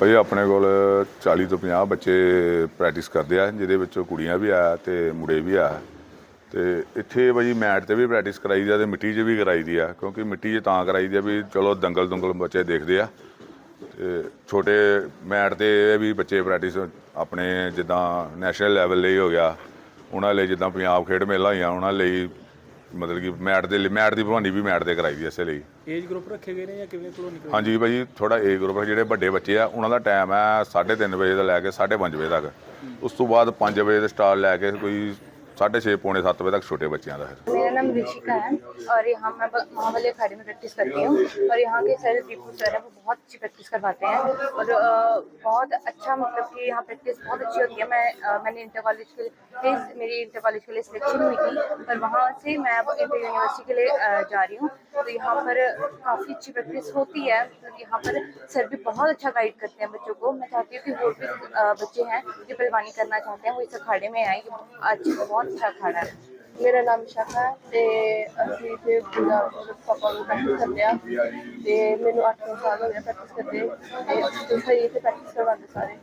ਭਾਈ, ਆਪਣੇ ਕੋਲ 40 ਤੋਂ 50 ਬੱਚੇ ਪ੍ਰੈਕਟਿਸ ਕਰਦੇ ਆ, ਜਿਹਦੇ ਵਿੱਚੋਂ ਕੁੜੀਆਂ ਵੀ ਆ ਤੇ ਮੁੰਡੇ ਵੀ ਆ। ਤੇ ਇੱਥੇ ਭਾਜੀ ਮੈਟ ਤੇ ਵੀ ਪ੍ਰੈਕਟਿਸ ਕਰਾਈ ਦੀ ਆ ਤੇ ਮਿੱਟੀ 'ਚ ਵੀ ਕਰਾਈ ਦੀ ਆ, ਕਿਉਂਕਿ ਮਿੱਟੀ 'ਚ ਤਾਂ ਕਰਾਈ ਦੀ ਆ ਵੀ ਚਲੋ ਦੰਗਲ ਦੁੰਗਲ ਬੱਚੇ ਦੇਖਦੇ ਆ। ਤੇ ਛੋਟੇ ਮੈਟ ਤੇ ਇਹ ਵੀ ਬੱਚੇ ਪ੍ਰੈਕਟਿਸ ਆਪਣੇ ਜਿੱਦਾਂ ਨੈਸ਼ਨਲ ਲੈਵਲ ਲਈ ਹੋ ਗਿਆ, ਉਹਨਾਂ ਲਈ ਜਿੱਦਾਂ ਪੰਜਾਬ ਖੇਡ ਮੇਲਾ ਹੋਈਆਂ, ਉਹਨਾਂ ਲਈ ਮਤਲਬ ਕਿ ਮੈਟ ਦੇ ਲਈ ਮੈਟ ਦੀ ਭਵਾਨੀ ਵੀ ਮੈਟ ਤੇ ਕਰਾਈ ਦੀ ਇਸੇ ਲਈ। ਏਜ ਗਰੁੱਪ ਰੱਖੇ ਗਏ ਨੇ ਜਾਂ ਕਿਵੇਂ ਕੋਲੋਂ ਨਿਕਲੇ? ਹਾਂਜੀ ਭਾਜੀ ਥੋੜਾ ਏ ਗਰੁੱਪ ਜਿਹੜੇ ਵੱਡੇ ਬੱਚੇ ਆ ਉਹਨਾਂ ਦਾ ਟਾਈਮ ਹੈ 3:30 ਵਜੇ ਤੋਂ ਲੈ ਕੇ 5:30 ਵਜੇ ਤੱਕ। ਉਸ ਤੋਂ ਬਾਅਦ 5 ਵਜੇ ਤੋਂ ਸਟਾਰਟ ਲੈ ਕੇ ਕੋਈ 6:30 ਪੌਣੇ 7 ਵਜੇ ਤੱਕ ਛੋਟੇ ਬੱਚਿਆਂ ਦਾ ਹੈ मेरा नाम ऋषिका है और यहाँ मैं ब- महाबली अखाड़े में प्रैक्टिस करती हूँ और यहाँ के सर दीपू सर है वो बहुत अच्छी प्रैक्टिस करवाते हैं और अ, बहुत अच्छा मतलब कि यहाँ प्रैक्टिस बहुत अच्छी होती है मैं अ, मैंने इंटर कॉलेज के लिए मेरी इंटर कॉलेज के लिए सिलेक्शन हुई थी पर वहाँ से मैं अब इंटर यूनिवर्सिटी के लिए अ, जा रही हूँ तो यहाँ पर काफ़ी अच्छी प्रैक्टिस होती है मतलब यहाँ पर सर भी बहुत अच्छा गाइड करते हैं बच्चों को मैं चाहती हूँ कि और भी अ, बच्चे हैं जो पहलवानी करना चाहते हैं वो इस अखाड़े में आए ये आज बहुत ਸ਼ਾਖਾਣਾ ਮੇਰਾ ਨਾਮ ਸ਼ਾਖਾ ਹੈ ਤੇ ਅਸੀਂ ਤੇ ਗੁਰਦਾਸਪੁਰ ਪਾਪਾ ਨੂੰ ਪ੍ਰੈਕਟਿਸ ਕਰਦੇ ਆ ਤੇ ਮੈਨੂੰ 8 ਸਾਲ ਹੋ ਗਿਆ ਪ੍ਰੈਕਟਿਸ ਕਰਦੇ। ਤੇ ਤੁਸੀਂ ਸਹੀ ਤੇ ਪ੍ਰੈਕਟਿਸ ਕਰਵਾਉਂਦੇ ਸਾਰੇ।